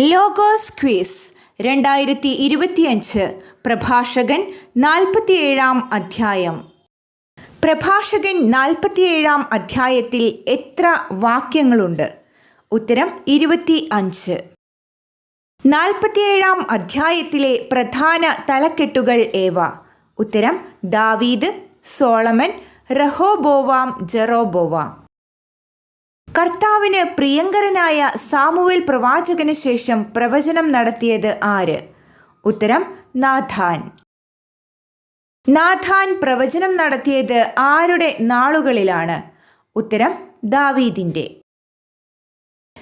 Logos quiz രണ്ടായിരത്തി ഇരുപത്തിയഞ്ച് പ്രഭാഷകൻ നാൽപ്പത്തിയേഴാം അധ്യായം. പ്രഭാഷകൻ നാൽപ്പത്തിയേഴാം അധ്യായത്തിൽ എത്ര വാക്യങ്ങളുണ്ട്? ഉത്തരം ഇരുപത്തി അഞ്ച് നാൽപ്പത്തിയേഴാം അധ്യായത്തിലെ പ്രധാന തലക്കെട്ടുകൾ ഏവ? ഉത്തരം ദാവീദ് സോളമൻ റഹോബോവാം ജെറോബോവാം. കർത്താവിന് പ്രിയങ്കരനായ സാമുവേൽ പ്രവാചകന് ശേഷം പ്രവചനം നടത്തിയത് ആര്? ഉത്തരം നാഥാൻ. നാഥാൻ പ്രവചനം നടത്തിയത് ആരുടെ നാളുകളിലാണ്? ഉത്തരം ദാവീദിന്റെ.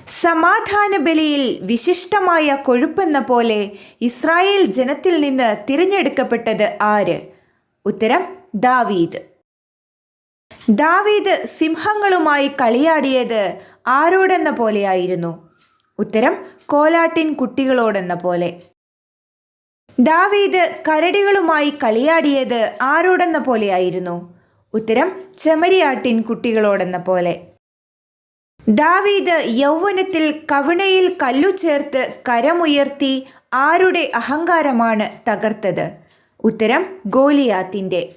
സമാധാന ബലിയിൽ വിശിഷ്ടമായ കൊഴുപ്പെന്ന പോലെ ഇസ്രായേൽ ജനത്തിൽ നിന്ന് തിരഞ്ഞെടുക്കപ്പെട്ടത് ആര്? ഉത്തരം ദാവീദ്. ദാവീദ് സിംഹങ്ങളുമായി കളിയാടിയത് ആരോടെന്ന പോലെയായിരുന്നു? ഉത്തരം കോലാട്ടിൻ കുട്ടികളോടെന്ന പോലെ. ദാവീദ് കരടികളുമായി കളിയാടിയത് ആരോടെന്ന പോലെയായിരുന്നു? ഉത്തരം ചെമരിയാട്ടിൻ കുട്ടികളോടെന്ന പോലെ. ദാവീദ് യൗവനത്തിൽ കവിണയിൽ കല്ലു ചേർത്ത് കരമുയർത്തി ആരുടെ അഹങ്കാരമാണ് തകർത്തത്? ഉത്തരം ഗോലിയാത്തിന്റെ.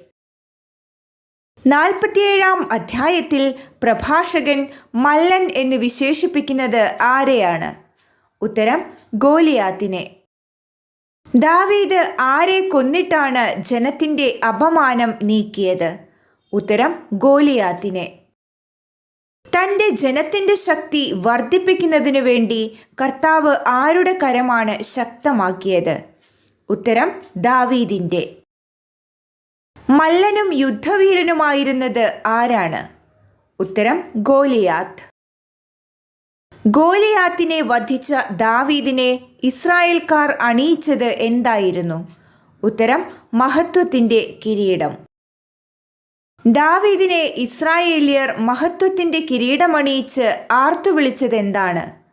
നാൽപ്പത്തിയേഴാം അധ്യായത്തിൽ പ്രഭാഷകൻ മല്ലൻ എന്ന് വിശേഷിപ്പിക്കുന്നത് ആരെയാണ്? ഉത്തരം ഗോലിയാത്തിനെ. ദാവീദ് ആരെ കൊന്നിട്ടാണ് ജനത്തിന്റെ അപമാനം നീക്കിയത്? ഉത്തരം ഗോലിയാത്തിനെ. തന്റെ ജനത്തിന്റെ ശക്തി വർദ്ധിപ്പിക്കുന്നതിനു വേണ്ടി കർത്താവ് ആരുടെ കരമാണ് ശക്തമാക്കിയത്? ഉത്തരം ദാവീദിന്റെ. മല്ലനും യുദ്ധവീരനുമായിരുന്നത് ആരാണ്? ഉത്തരം ഗോലിയാത്ത്. ഗോലിയാത്തിനെ വധിച്ച ദാവീദിനെ ഇസ്രായേൽക്കാർ അണിയിച്ചത് എന്തായിരുന്നു? ഉത്തരം മഹത്വത്തിന്റെ കിരീടം. ദാവീദിനെ ഇസ്രായേലിയർ മഹത്വത്തിന്റെ കിരീടമണിയിച്ച് ആർത്തു വിളിച്ചത് എന്താണ്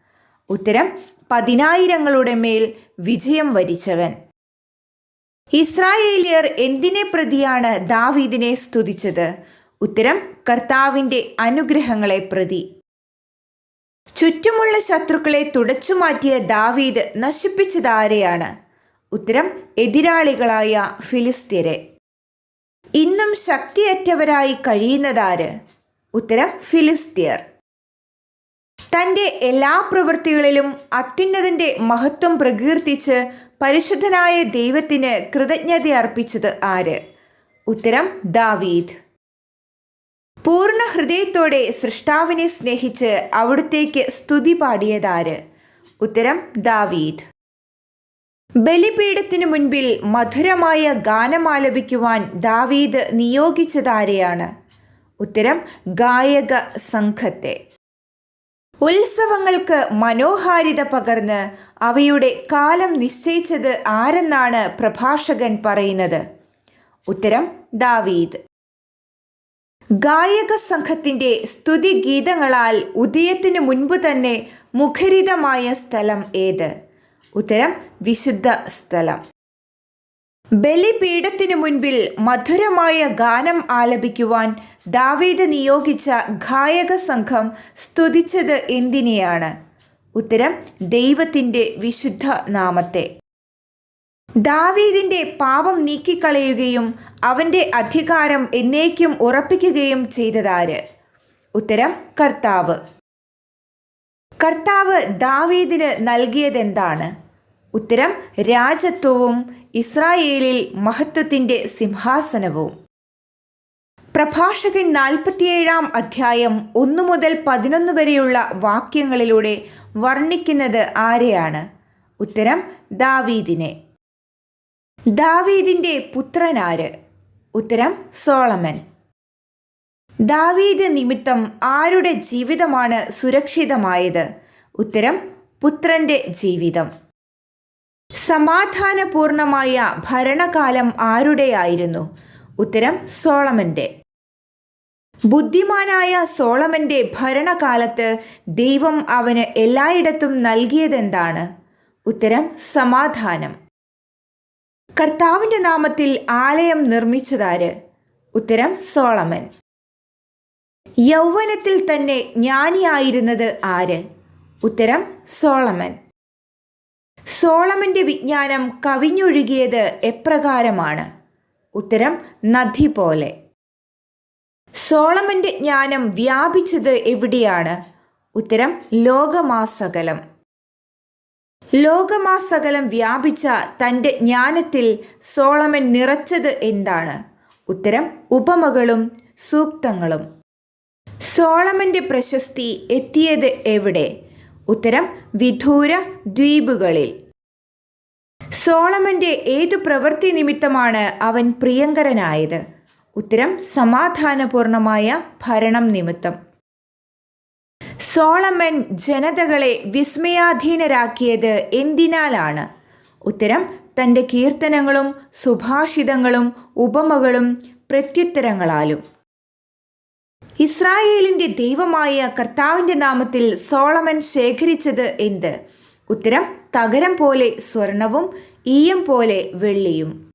ഉത്തരം പതിനായിരങ്ങളുടെ മേൽ വിജയം വരിച്ചവൻ. ഇസ്രായേലിയർ എന്തിനെ പ്രതിയാണ് ദാവീദിനെ സ്തുതിച്ചത്? ഉത്തരം കർത്താവിന്റെ അനുഗ്രഹങ്ങളെ പ്രതി. ചുറ്റുമുള്ള ശത്രുക്കളെ തുടച്ചുമാറ്റിയ ദാവീദ് നശിപ്പിച്ചതാരെയാണ്? ഉത്തരം എതിരാളികളായ ഫിലിസ്തീരെ ഇന്നും ശക്തിയറ്റവരായി കഴിയുന്നതാര്? ഉത്തരം ഫിലിസ്തീയർ. തന്റെ എല്ലാ പ്രവൃത്തികളിലും അത്യുന്നതിന്റെ മഹത്വം പ്രകീർത്തിച്ച് പരിശുദ്ധനായ ദൈവത്തിന് കൃതജ്ഞത അർപ്പിച്ചത് ആര്? ഉത്തരം ദാവീദ്. പൂർണ ഹൃദയത്തോടെ സൃഷ്ടാവിനെ സ്നേഹിച്ച് അവിടുത്തേക്ക് സ്തുതി പാടിയതാര് ഉത്തരം ദാവീദ്. ബലിപീഠത്തിനു മുൻപിൽ മധുരമായ ഗാനമാലപിക്കുവാൻ ദാവീദ് നിയോഗിച്ചതാരെയാണ് ഉത്തരം ഗായക സംഘത്തെ. ഉത്സവങ്ങൾക്ക് മനോഹാരിത പകർന്ന് അവയുടെ കാലം നിശ്ചയിച്ചത് ആരെന്നാണ് പ്രഭാഷകൻ പറയുന്നത്? ഉത്തരം ദാവീദ്. ഗായക സംഘത്തിന്റെ സ്തുതിഗീതങ്ങളാൽ ഉദയത്തിനു മുൻപ് തന്നെ മുഖരിതമായ സ്ഥലം ഏത്? ഉത്തരം വിശുദ്ധ സ്ഥലം. ബലിപീഠത്തിനു മുൻപിൽ മധുരമായ ഗാനം ആലപിക്കുവാൻ ദാവീദ് നിയോഗിച്ച ഗായക സംഘം സ്തുതിച്ചത് എന്തിനെയാണ്? ഉത്തരം ദൈവത്തിന്റെ വിശുദ്ധ നാമത്തെ. ദാവീദിന്റെ പാപം നീക്കിക്കളയുകയും അവന്റെ അധികാരം എന്നേക്കും ഉറപ്പിക്കുകയും ചെയ്തതാര്? ഉത്തരം കർത്താവ്. കർത്താവ് ദാവീദിന് നൽകിയതെന്താണ്? ഉത്തരം രാജത്വവും ഇസ്രായേലിൽ മഹത്വത്തിന്റെ സിംഹാസനവും. പ്രഭാഷകൻ നാൽപ്പത്തിയേഴാം അധ്യായം ഒന്നു മുതൽ പതിനൊന്ന് വരെയുള്ള വാക്യങ്ങളിലൂടെ വർണിക്കുന്നത് ആരെയാണ്? ഉത്തരം ദാവീദിനെ. ദാവീദിന്റെ പുത്രനാര് ഉത്തരം സോളമൻ. ദാവീദ് നിമിത്തം ആരുടെ ജീവിതമാണ് സുരക്ഷിതമായത്? ഉത്തരം പുത്രന്റെ ജീവിതം. സമാധാനപൂർണമായ ഭരണകാലം ആരുടെയായിരുന്നു? ഉത്തരം സോളമന്റെ ബുദ്ധിമാനായ സോളമന്റെ ഭരണകാലത്ത് ദൈവം അവന് എല്ലായിടത്തും നൽകിയതെന്താണ്? ഉത്തരം സമാധാനം. കർത്താവിന്റെ നാമത്തിൽ ആലയം നിർമ്മിച്ചതാര്? ഉത്തരം സോളമൻ. യൗവനത്തിൽ തന്നെ ജ്ഞാനിയായിരുന്നത് ആര്? ഉത്തരം സോളമൻ. സോളമന്റെ വിജ്ഞാനം കവിഞ്ഞൊഴുകിയത് എപ്രകാരമാണ്? ഉത്തരം നദി പോലെ. സോളമന്റെ ജ്ഞാനം വ്യാപിച്ചത് എവിടെയാണ്? ഉത്തരം ലോകമാസകലം. ലോകമാസകലം വ്യാപിച്ച തന്റെ ജ്ഞാനത്തിൽ സോളമൻ നിറച്ചത് എന്താണ്? ഉത്തരം ഉപമകളും സൂക്തങ്ങളും. സോളമന്റെ പ്രശസ്തി എത്തിയത് എവിടെ? ഉത്തരം വിധൂര ദ്വീപുകളിൽ. സോളമന്റെ ഏതു പ്രവൃത്തി നിമിത്തമാണ് അവൻ പ്രിയങ്കരനായത്? ഉത്തരം സമാധാനപൂർണമായ ഭരണം നിമിത്തം. സോളമൻ ജനതകളെ വിസ്മയാധീനരാക്കിയത് എന്തിനാലാണ്? ഉത്തരം തന്റെ കീർത്തനങ്ങളും സുഭാഷിതങ്ങളും ഉപമകളും പ്രത്യുത്തരങ്ങളാലും. ഇസ്രായേലിന്റെ ദൈവമായ കർത്താവിന്റെ നാമത്തിൽ സോളമൻ ശേഖരിച്ചത് എന്ത്? ഉത്തരം തകരം പോലെ സ്വർണവും ഈയം പോലെ വെള്ളിയും.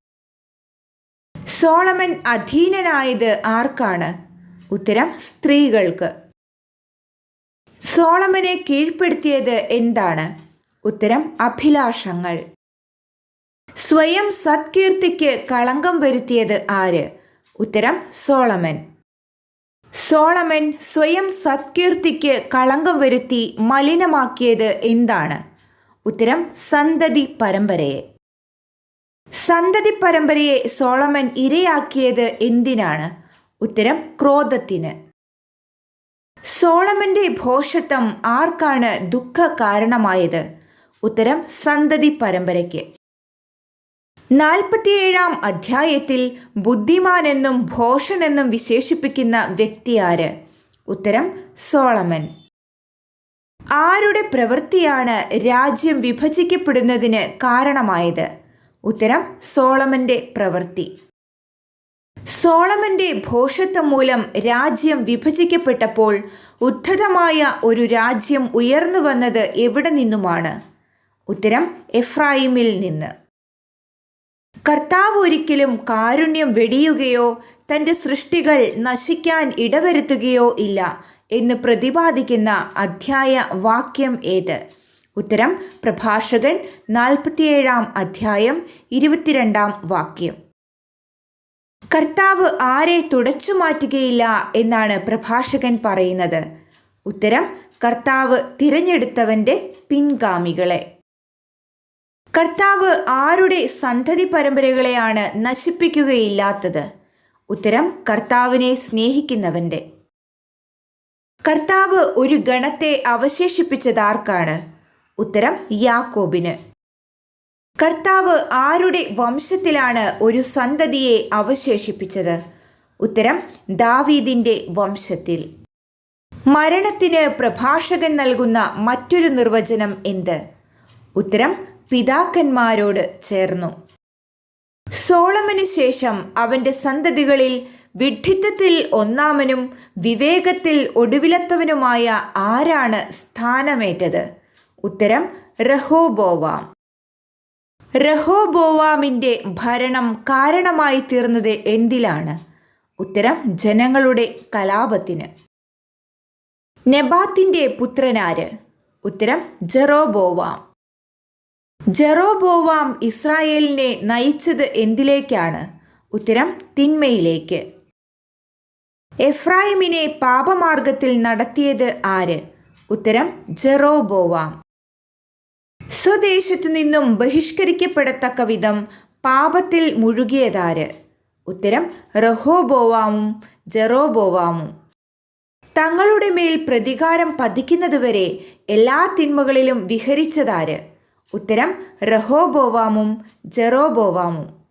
സോളമൻ അധീനനായത് ആർക്കാണ്? ഉത്തരം സ്ത്രീകൾക്ക്. സോളമനെ കീഴ്പ്പെടുത്തിയത് എന്താണ്? ഉത്തരം അഭിലാഷങ്ങൾ. സ്വയം സത്കീർത്തിക്ക് കളങ്കം വരുത്തിയത് ആര്? ഉത്തരം സോളമൻ. സോളമൻ സ്വയം സത്കീർത്തിക്ക് കളങ്കം വരുത്തി മലിനമാക്കിയത് എന്താണ്? ഉത്തരം സന്തതി പരമ്പരയെ. സന്തതി പരമ്പരയെ സോളമൻ ഇരയാക്കിയത് എന്തിനാണ്? ഉത്തരം ക്രോധത്തിന്. സോളമന്റെ ഭോഷത്വം ആർക്കാണ് ദുഃഖ കാരണമായത് ഉത്തരം സന്തതി പരമ്പരയ്ക്ക്. നാൽപ്പത്തിയേഴാം അധ്യായത്തിൽ ബുദ്ധിമാനെന്നും ഭോഷനെന്നും വിശേഷിപ്പിക്കുന്ന വ്യക്തി ആര്? ഉത്തരം സോളമൻ. ആരുടെ പ്രവൃത്തിയാണ് രാജ്യം വിഭജിക്കപ്പെടുന്നതിന് കാരണമായത്? ഉത്തരം സോളമന്റെ പ്രവൃത്തി. സോളമന്റെ ഭോഷത്വം മൂലം രാജ്യം വിഭജിക്കപ്പെട്ടപ്പോൾ ഉദ്ധതമായ ഒരു രാജ്യം ഉയർന്നു വന്നത് എവിടെ നിന്നുമാണ്? ഉത്തരം എഫ്രായിമിൽ നിന്ന്. കർത്താവ് ഒരിക്കലും കാരുണ്യം വെടിയുകയോ തന്റെ സൃഷ്ടികൾ നശിക്കാൻ ഇടവരുത്തുകയോ ഇല്ല എന്ന് പ്രതിപാദിക്കുന്ന അധ്യായ വാക്യം ഏത്? ഉത്തരം പ്രഭാഷകൻ നാൽപ്പത്തിയേഴാം അധ്യായം ഇരുപത്തിരണ്ടാം വാക്യം. കർത്താവ് ആരെ തുടച്ചു മാറ്റുകയില്ല എന്നാണ് പ്രഭാഷകൻ പറയുന്നത്. ഉത്തരം കർത്താവ് തിരഞ്ഞെടുത്തവന്റെ പിൻഗാമികളെ. കർത്താവ് ആരുടെ സന്തതി പരമ്പരകളെയാണ് നശിപ്പിക്കുകയില്ലാത്തത്? ഉത്തരം കർത്താവിനെ സ്നേഹിക്കുന്നവന്റെ കർത്താവ് ഒരു ഗണത്തെ അവശേഷിപ്പിച്ചതാർക്കാണ്? ഉത്തരം യാക്കോബിന്. കർത്താവ് ആരുടെ വംശത്തിലാണ് ഒരു സന്തതിയെ അവശേഷിപ്പിച്ചത്? ഉത്തരം ദാവീദിന്റെ വംശത്തിൽ. മരണത്തിന് പ്രഭാഷകൻ നൽകുന്ന മറ്റൊരു നിർവചനം എന്ത്? ഉത്തരം പിതാക്കന്മാരോട് ചേർന്നു. സോളമനു ശേഷം അവന്റെ സന്തതികളിൽ വിഡ്ഢിത്തത്തിൽ ഒന്നാമനും വിവേകത്തിൽ ഒടുവിലത്തവനുമായ ആരാണ് സ്ഥാനമേറ്റത്? ഉത്തരം റഹോബോവാം. റഹോബോവാമിന്റെ ഭരണം കാരണമായി തീർന്നത് എന്തിലാണ്? ഉത്തരം ജനങ്ങളുടെ കലാപത്തിന്. നെബാത്തിന്റെ പുത്രനാര്? ഉത്തരം ജെറോബോവാം. ജെറോബോവാം ഇസ്രായേലിനെ നയിച്ചത് എന്തിലേക്കാണ്? ഉത്തരം തിന്മയിലേക്ക്. എഫ്രായിമിനെ പാപമാർഗത്തിൽ നടത്തിയത് ആര്? ഉത്തരം ജെറോബോവാം. സ്വദേശത്തു നിന്നും ബഹിഷ്കരിക്കപ്പെടത്തക്ക വിധം പാപത്തിൽ മുഴുകിയതാര്? ഉത്തരം റഹോബോവാമും ജെറോബോവാമും. തങ്ങളുടെ മേൽ പ്രതികാരം പതിക്കുന്നതുവരെ എല്ലാ തിന്മകളിലും വിഹരിച്ചതാര്? ഉത്തരം റഹോബോവാമും ജെറോബോവാമും.